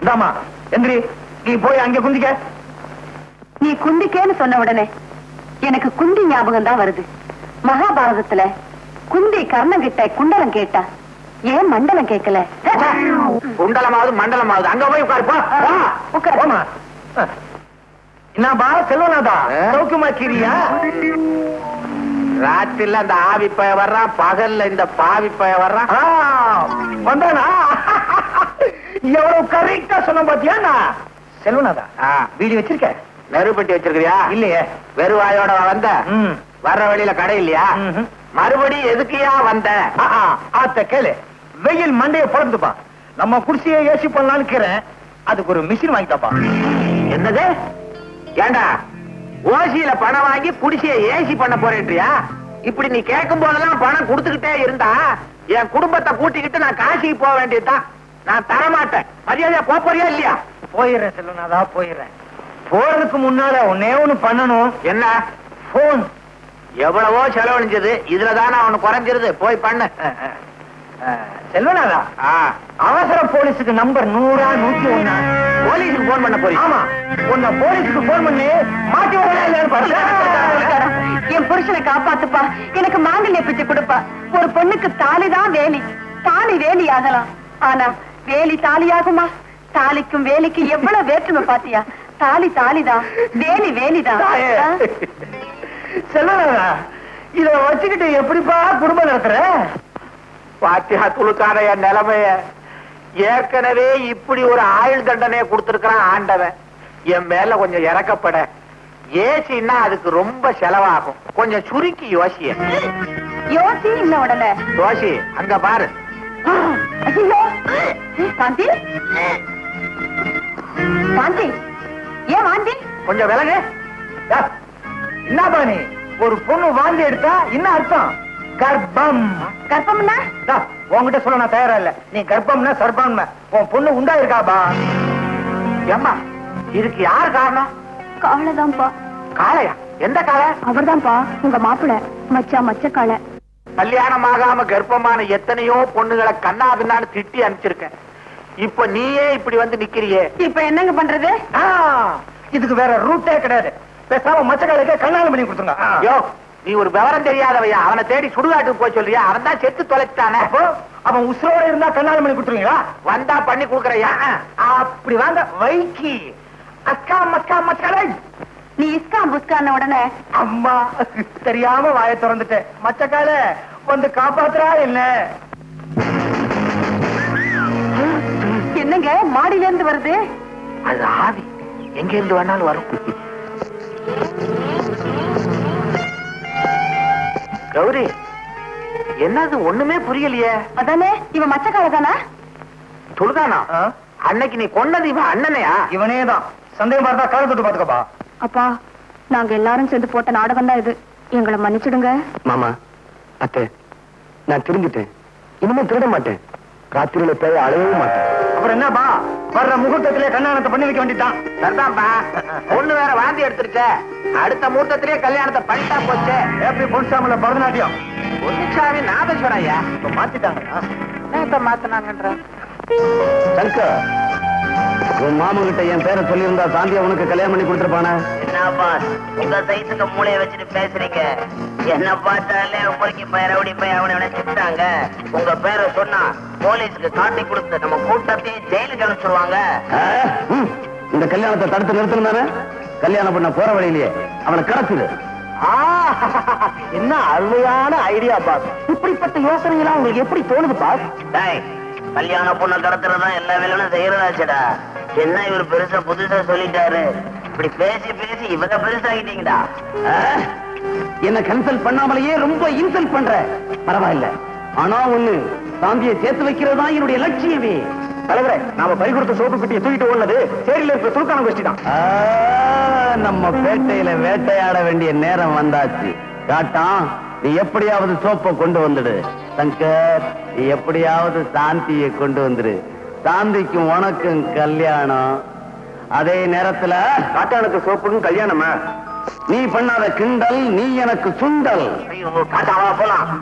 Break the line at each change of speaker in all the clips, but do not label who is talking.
இந்தாமா எந்திரி. நீ போய் அங்க குந்திக்க.
நீ குந்திக்கேன்னு சொன்ன உடனே எனக்கு குந்தி ஞாபகம் தான் வருது. மகாபாரதத்துல குந்தி கர்ணன் கிட்ட குண்டலம் கேட்டா. ஏன் மண்டலம் கேட்கல?
குண்டலமாவது மண்டலமாவது. அங்க போய் உட்காரு போ. போ.
உட்காரு.
போம்மா. என்னப்பா செல்வனாதா சௌக்கியமா கிரியா ராத்திரில அந்த ஆவி பய வர்றான் பகல்ல இந்த பாவி பய வர்றான் வந்தானா? எவ்வளவு கரெக்டா சொன்ன பாத்தியா நான் செல்வனாதா வீடு வச்சிருக்க? நெருப்பட்டி வச்சிருக்கியா இல்லையே. வெறுவாயோட வந்த. வர்ற வழியில கடை இல்லையா. மறுபடி எதுக்குயா வந்த?
ஆத்த கேளு. வெயில் மண்டைய பிறந்துப்பா நம்ம குடிசையை ஏசி பண்ணலாம்னு இருக்கிறேன் அதுக்கு ஒரு மிஷின் வாங்கிட்டாப்பா
என்னது? ஏண்டா ஓசியில பணம் வாங்கி குடிசைய ஏசி பண்ண போறேன்றியா? இப்படி நீ கேட்கும் போதெல்லாம் பணம் கொடுத்துக்கிட்டே இருந்தா என் குடும்பத்தை கூட்டிக்கிட்டு நான் காசிக்கு போக வேண்டியதுதான். நான் தரமாட்டேன். மரியாதையா போறியா இல்லையா?
போயிடுறேன் செல்வனாதா போயிடுறேன். போறதுக்கு முன்னால ஒன்னே ஒண்ணு பண்ணணும்.
என்ன?
போன்
எவ்வளவோ செலவழிஞ்சது இதுலதானே அவனு குறைஞ்சிருது. போய் பண்ணு.
செல்வனாதா
ஆ,
அவசர போலீஸுக்கு நம்பர் நூறா நூத்தி ஒண்ணா?
போலீஸுக்கு போன் பண்ண போறீங்க?
ஆமா. உன்னை போலீஸுக்கு போன் பண்ணி மாட்டி.
என் புருஷனை காப்பாத்துப்பா. எனக்கு மாங்கல்ய பிச்சை கொடுப்பா. ஒரு பொண்ணுக்கு தாலிதான் வேலி. தாலி வேலி ஆகலாம் ஆனா வேலி தாலியாகுமா? தாலிக்கும் வேலிக்கு எவ்வளவு வேற்றுமை பாத்தியா? தாலி தாலிதான் வேலி வேலிதான்?
செல்வனாதா இத வச்சுக்கிட்டு எப்படிப்பா குடும்பம் நடத்துற?
பாத்தியா துளுக்கான என் நிலைமைய. ஏற்கனவே இப்படி ஒரு ஆயுள் தண்டனையை கொடுத்திருக்கிறான் ஆண்டவன். என் மேல கொஞ்சம் இறக்கப்பட. ஏசின்னா அதுக்கு ரொம்ப செலவாகும். கொஞ்சம் சுருக்கி யோசிய.
யோசி இல்ல உடனே.
யோசி அங்க பாரு.
ஐயோ. சாந்தி சாந்தி ஏன் வாந்தி
கொஞ்சம் விலகு.
யா, என்னப்பா நீ ஒரு பொண்ணு வாந்தி எடுத்தா என்ன அர்த்தம்? கர்ப்பம்.
கர்ப்பம்னா?
உன்கிட்ட சொல்ல நான் தயாரா இல்ல. நீ கர்ப்பம்னா சர்ப்பம் உன் பொண்ணு உண்டா இருக்காப்பா
ஏம்மா இதுக்கு யார் காரணம்?
காளைதான்ப்பா
காளையா? எந்த காளை?
அவர்தான்ப்பா உங்க மாப்பிள. மச்சா மச்ச காளை.
கல்யாணம் ஆகாம கர்ப்பமான எத்தனையோ பொண்ணுகளை கண்ணா பின்னான்னு திட்டி அனுப்பிச்சிருக்கேன். இப்ப நீயே இப்படி வந்து நிக்கிறியே.
இப்ப என்னங்க பண்றது?
இதுக்கு வேற ரூட்டே கிடையாது. பேசாம மச்சக்காலுக்கு கல்யாணம் பண்ணி கொடுத்துங்க ஆ.
யோ நீ ஒரு விவரம் தெரியாதவையா? அவனை தேடி சுடுகாட்டுக்கு போய் சொல்றியா? அவன் தான் செத்து தொலைச்சிட்டானே.
அப்போ அவன் உசுரோட இருந்தா கல்யாணம் பண்ணி கொடுத்துருவீங்களா?
வந்தா பண்ணி கொடுக்கறையா?
அப்படி வாங்க வைக்கி. அக்கா மக்கா மக்களே
நீ இஸ்கா புஸ்கான உடனே.
அம்மா தெரியாம வாயை திறந்துட்டேன். மச்சக்கால வந்து காப்பாத்துறா என்ன?
என்னங்க மாடியில இருந்து வருது?
அது ஆவி. எங்க இருந்து வேணாலும் வரும். கௌரி என்னது ஒண்ணுமே புரியலையே.
அதானே இவன் மச்ச காளை தானா?
அன்னைக்கு நீ கொன்னது இவன் அண்ணனையா?
இவனே தான் சந்தேகம் பார்த்தா கால தொட்டு பாத்துக்கப்பா
அப்பா நாங்க எல்லாரும் சேர்ந்து போட்ட நாடகம் தான் இது. எங்களை மன்னிச்சிடுங்க.
மாமா அத்தை நான் திரும்பிட்டேன் இனிமே திருட மாட்டேன். ராத்திரியில போய் அழையவே மாட்டேன்
அப்புறம் என்னப்பா? வர்ற முகூர்த்தத்திலே கல்யாணத்தை பண்ணி வைக்க வேண்டியதுதான்.
சரிதான்ப்பா. பொண்ணு வேற வாந்தி எடுத்துருச்சே. அடுத்த முகூர்த்தத்திலேயே கல்யாணத்தை பண்ணிட்டா போச்சே.
ஏப்பி பொன்சாமில பரதநாட்டியம்.
பொன்னுச்சாமி நாதஸ்வரம் ஐயா.
இப்ப மாத்திட்டாங்க
என்னத்த மாத்தினாங்கன்ற?
சங்கர் உன் மாமன் கிட்ட என் பேரை சொல்லியிருந்தா சாந்தியா உனக்கு கல்யாணம் பண்ணி கொடுத்துருப்பானே?
என்னப்பா உங்க சைஸுக்கு மூளைய வச்சுட்டு பேசுறீங்க. என்ன பார்த்தாலே பொறுக்கி பையன் ரவுடி பையன் அவனை நினைச்சுட்டாங்க உங்க பேரை சொன்னா போலீஸுக்கு காட்டி கொடுத்து நம்ம கூட்டத்தையும் ஜெயிலுக்கு அனுப்பிச்சிருவாங்க.
இந்த கல்யாணத்தை தடுத்து நிறுத்தணும் தானே? கல்யாணம் பண்ண போற வழியிலேயே அவனை கடத்துது
என்ன அருமையான ஐடியா பாஸ். இப்படிப்பட்ட யோசனை எல்லாம் உங்களுக்கு எப்படி தோணுது பாஸ்?
கல்யாண பொண்ணை கடத்துறதா எல்லா வேலையும் செய்யறதாச்சடா. என்ன இவர் பெருசா புதுசா சொல்லிட்டாரு? இப்படி பேசி பேசி இவங்க பெருசாகிட்டீங்கடா?
என்ன கன்சல்ட் பண்ணாமலேயே ரொம்ப இன்சல்ட் பண்ற? பரவாயில்ல. ஆனா ஒண்ணு சாந்தியை சேர்த்து வைக்கிறது என்னுடைய லட்சியமே.
தலைவரே நாம பறி கொடுத்த சோப்பு பெட்டியை தூக்கிட்டு ஓடுனது சேரியில இருக்கிற துருக்கான கோஷ்டி தான்.
நம்ம பேட்டையில வேட்டையாட வேண்டிய நேரம் வந்தாச்சு. காட்டான் நீ எப்படியாவது சோப்பை கொண்டு வந்துடு. சங்கர் நீ எப்படியாவது சாந்தியை கொண்டு வந்துடு. சாந்திக்கும் உனக்கும் கல்யாணம். அதே நேரத்துல
காட்டானுக்கு சோப்புக்கும் கல்யாணமா?
நீ பண்ணாத கிண்டல் நீ எனக்கு சுண்டல்.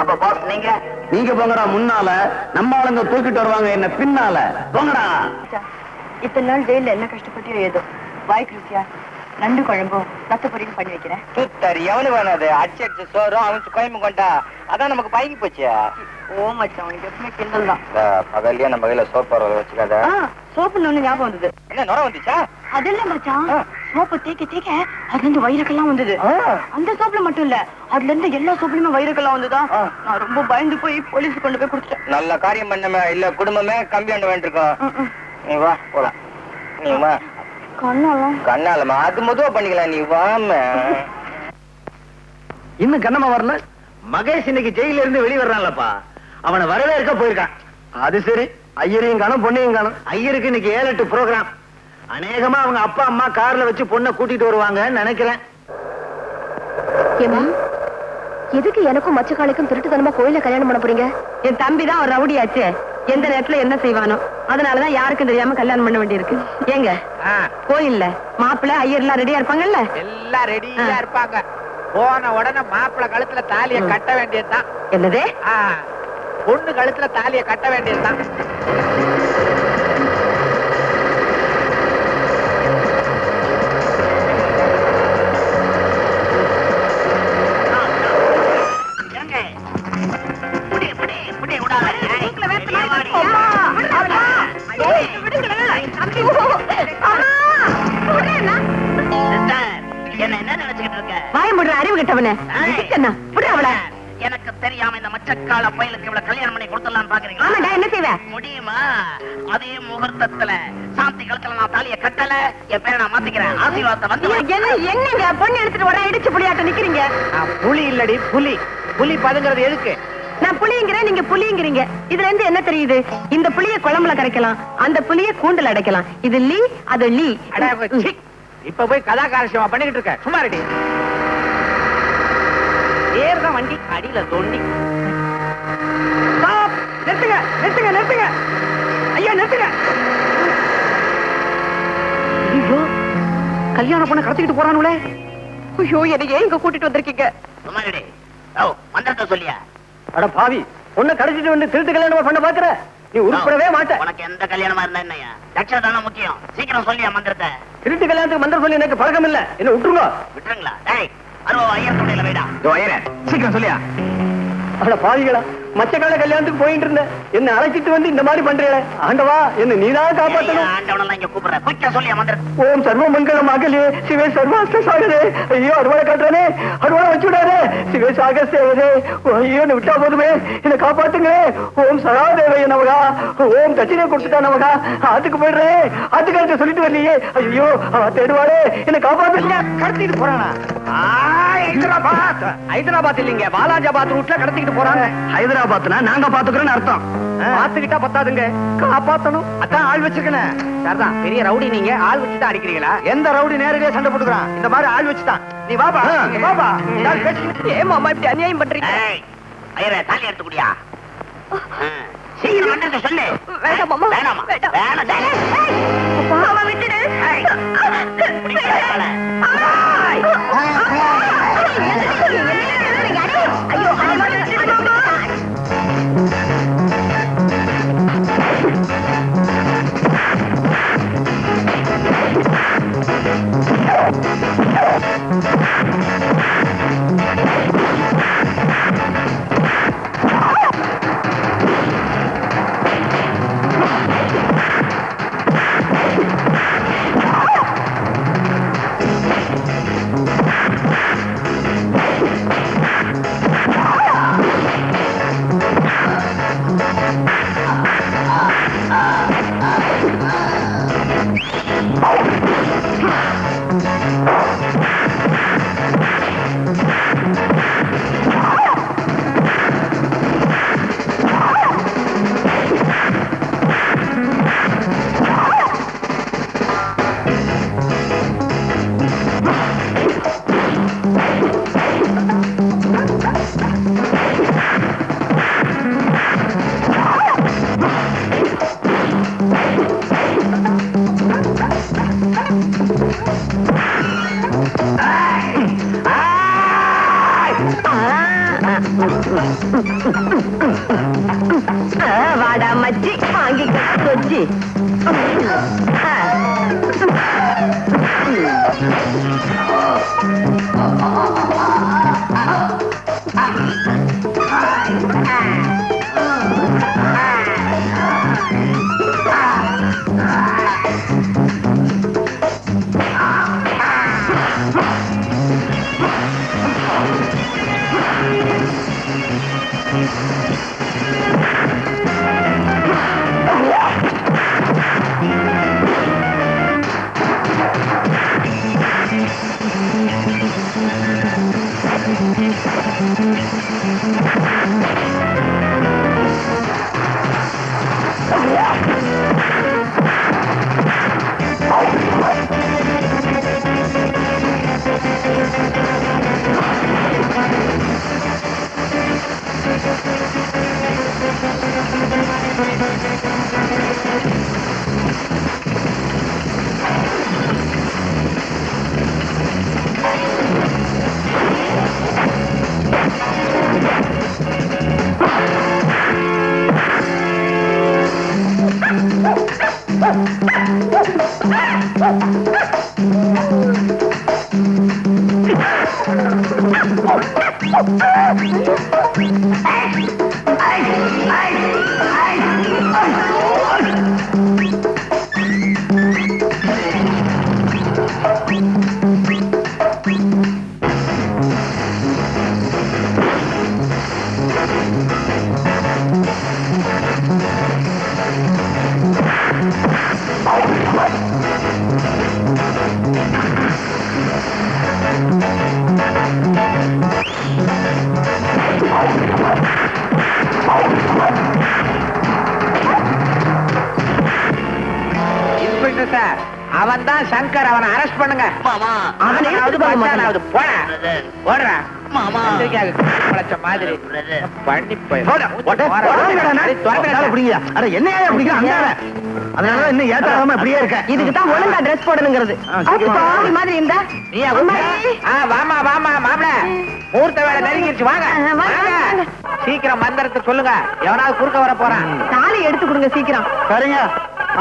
அப்ப பாஸ் நீங்க?
நீங்க போங்கடா முன்னால. நம்ம ஆளுங்க தூக்கிட்டு வருவாங்க என்ன பின்னால. போங்கடா.
இத்தனை நாள் ஜெயில என்ன கஷ்டப்பட்டியோ ஏதோ. வாய்க்கு ருசியா நண்டு குழம்பும் நத்த பொரியும் பண்ணி வைக்கிறேன்.
சுத்தர் எவனு வேணும் அது? அடிச்சு அடிச்சு சோறும் அவன் கோயம்பு கொண்டா? அதான் நமக்கு பழகி போச்சு.
ஓ மச்சான் உனக்கு எப்பவுமே கிண்டல் தான்.
பகல்லையே நம்ம கையில சோப்பு வச்சுக்காத.
சோப்புன்னு ஒண்ணு ஞாபகம் வந்தது.
என்ன நுர வந்துச்சா?
அது இல்ல மச்சான். சோப்பு தேய்க்க தேய்க்க அதுல இருந்து வயிறுக்கெல்லாம் வந்தது. அந்த சோப்புல மட்டும் இல்ல அதுல இருந்து எல்லா சோப்புலயுமே வயிறுக்கெல்லாம் வந்துதா. நான் ரொம்ப பயந்து போய் போலீஸ் கொண்டு போய் கொடுத்துட்டேன்.
நல்ல காரியம் பண்ணமே இல்ல குடும்பமே கம்பி அண்ட வேண்டியிருக்கோம்
ம், ம்.
நீ வா போலாம். நீ வா.
கண்ணாலாம்.
கண்ணாலமா? அது முதல்ல பண்ணிக்கலாம். நீ வாம இன்னும் கண்ணம்மா வரல? மகேஷ் இன்னைக்கு ஜெயில இருந்து வெளிய வர்றான்லப்பா. அவனை வரவேற்க போயிருக்கான். அது சரி. ஐயரையும் காணும் பொண்ணையும் காணும். ஐயருக்கு இன்னைக்கு ஏழு எட்டு ப்ரோக்ராம் அநேகமா அவங்க அப்பா அம்மா கார்ல வச்சு பொண்ணை கூட்டிட்டு வருவாங்கன்னு நினைக்கிறேன்.
ஏமா எதுக்கு எனக்கும் மச்சக்காளிக்கும் திருட்டுத்தனமா கோயில கல்யாணம் பண்ண போறீங்க? என் தம்பி தான் ஒரு ரவுடியாச்சு. எந்த நேரத்துல என்ன செய்வானோ. அதனாலதான் யாருக்கும் தெரியாம கல்யாணம் பண்ண வேண்டியிருக்கு. ஏங்க கோயில்ல மாப்பிள்ளை ஐயர் எல்லாம் ரெடியா இருப்பாங்கல்ல?
எல்லாம் ரெடியா இருப்பாங்க. போன உடனே மாப்பிளை கழுத்துல தாலிய கட்ட வேண்டியதுதான்.
என்னது?
ஆ, பொண்ணு கழுத்துல தாலிய கட்ட வேண்டியதுதான்.
எனக்கு தெரியாம இந்த மச்சக்கால பயலுக்கு இவ்வளவு கல்யாணம் பண்ணி கொடுத்துடலாம் பாக்குறீங்களா?
ஆமாடா என்ன செய்வ?
முடியுமா? அதே முகூர்த்தத்துல சாந்தி கழுத்துல நான் தாலிய கட்டல என் பேரை நான் மாத்திக்கிறேன். ஆசீர்வாதத்தை வந்து
என்ன என்னங்க? பொண்ணு எடுத்துட்டு உடனே இடிச்சு புளியாட்ட நிக்கிறீங்க?
புலி இல்லடி புலி. புலி பதுங்கிறது எதுக்கு?
நான் புளிங்கிறேன் நீங்க புளிங்கிறீங்க இதுல இருந்து என்ன தெரியுது? இந்த புளிய குழம்புல கரைக்கலாம் அந்த புளிய கூண்டுல அடைக்கலாம். இது லீ அது லீ.
இப்ப போய் கதாகாரசியமா பண்ணிக்கிட்டு இருக்க. சும்மா ரெடி ஏறுதான் வண்டி அடியில தோண்டி! நிறுத்துங்க நிறுத்துங்க நிறுத்துங்க. ஐயா நிறுத்துங்க. ஐயோ கல்யாண பொண்ணை கடத்திக்கிட்டு போறானுங்களே.
ஐயோ என்னை ஏன் இங்க கூட்டிட்டு வந்திருக்கீங்க?
சுமாரிடே ஓ மந்திரத்தை சொல்லியா?
அட பாவி பொண்ணை கடைச்சிட்டு வந்து திருட்டு கல்யாணம் பண்ண பாக்குற? நீ உருப்படவே மாட்ட.
உனக்கு எந்த கல்யாணமா இருந்தா என்னையா? தட்சணை தானே முக்கியம். சீக்கிரம் சொல்லியா மந்திரத்தை?
திருட்டு கல்யாணத்துக்கு மந்திரம் சொல்லி எனக்கு பழக்கம் இல்ல என்ன விட்டுருங்க.
விட்டுருங்களா? டேய் அருவா ஐயர் துணையில வைடா
சீக்கிரம் சொல்லியா? அட பாவிகளா மச்சக்கால கல்யாணத்துக்கு போயிட்டு இருந்தேன் என்ன அழைச்சிட்டு வந்து இந்த மாதிரி பண்றீங்களே? ஆண்டவா என்ன நீதான் காப்பாத்தணும்.
ஆண்டவனெல்லாம் இங்க கூப்பிடுற. குயிக்கா மந்திரத்தை
ஓம் சர்வ மங்கள மகளே சிவே சர்வாஸ்த சாகரே ஐயோ அருவாளை காட்டுறானே. அருவாளை வச்சு விடாதே. சிவே சாகசேவரே ஐயோ விட்டா போதுமே. என்ன காப்பாத்துங்க ஓம் சராதேவைய நமகா. ஓம் தட்சிணை கொடுத்துட்டா நமகா. ஆத்துக்கு போயிடுறேன் ஆத்துக்காரத்தை சொல்லிட்டு வரலையே. ஐயோ அவ தேடுவாளே. என்ன காப்பாத்துங்க.
கடத்திட்டு போறானா? ஹைதராபாத். ஹைதராபாத் இல்லைங்க. வாலாஜாபாத் ரூட்ல கடத்திக்கிட்டு போறாங்க.
ஹைதராபாத்னா நாங்க பாத்துக்கிறோம்னு அர்த்தம்
பாத்துக்கிட்டா பத்தாதுங்க காப்பாத்தணும் அதான் ஆள் வச்சிருக்கேன் சரிதான் பெரிய ரவுடி நீங்க ஆள் வச்சு தான் அடிக்கிறீங்களா
எந்த ரவுடி நேரடியா சண்டை போட்டுக்கிறான் இந்த மாதிரி ஆள் வச்சுதான்
நீ வாபா வாபா
ஏன் மாமா இப்படி அநியாயம் பண்றீங்க
ஐயரே தாலி எடுத்து குடியா சீக்கிரம் மந்திரத்தை சொல்லு
வேண்டாம்
வேணாமா
விட்டுடு
Thank
you. Thank you.
Ai! Ai! Ai! Ai! Shankar அவனை அரெஸ்ட் பண்ணுங்க
மாமா?
அவனாவது போட போடுறா மாதிரி பண்ணி
இன்னும் ஏத்தாம இருக்க
இதுக்கு தான் ஒழுங்கா ட்ரெஸ் போடணுங்கிறது மாதிரி இருந்தா.
ஆ வாமா வாமா மாப்பிள மூர்த்த வேலை நெருங்கிருச்சு. வாங்க. சீக்கிரம் மந்திரத்தை சொல்லுங்க எவனாவது குறுக்க வர போறான்
தாலி எடுத்து கொடுங்க சீக்கிரம்
சரிங்க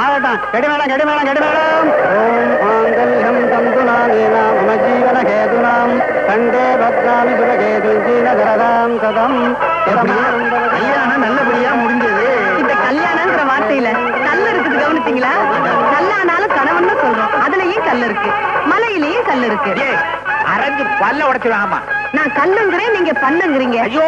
ஆகட்டும். கெடி மேடம் கெடி மேடம் கெடி மேடம். ஓம் மாங்கல்யம் தந்துநாதேனா மம ஜீவன கேதுனாம் கண்டே பத்ராமி சுரகேது ஜீனதரதாம் கதம் கல்யாணம் நல்லபடியா முடிஞ்சது.
இந்த கல்யாணங்கிற வார்த்தையில கல் இருக்குது கவனிச்சீங்களா? கல்லானாலும் கணவன் சொல்றோம். அதுலயும் கல் இருக்கு. மலையிலயும் கல் இருக்கு.
அரைஞ்சு பல்ல உடைச்சிடும் ஆமா.
நான் கல்லுங்கிறேன் நீங்க பண்ணுங்கிறீங்க.
ஐயோ!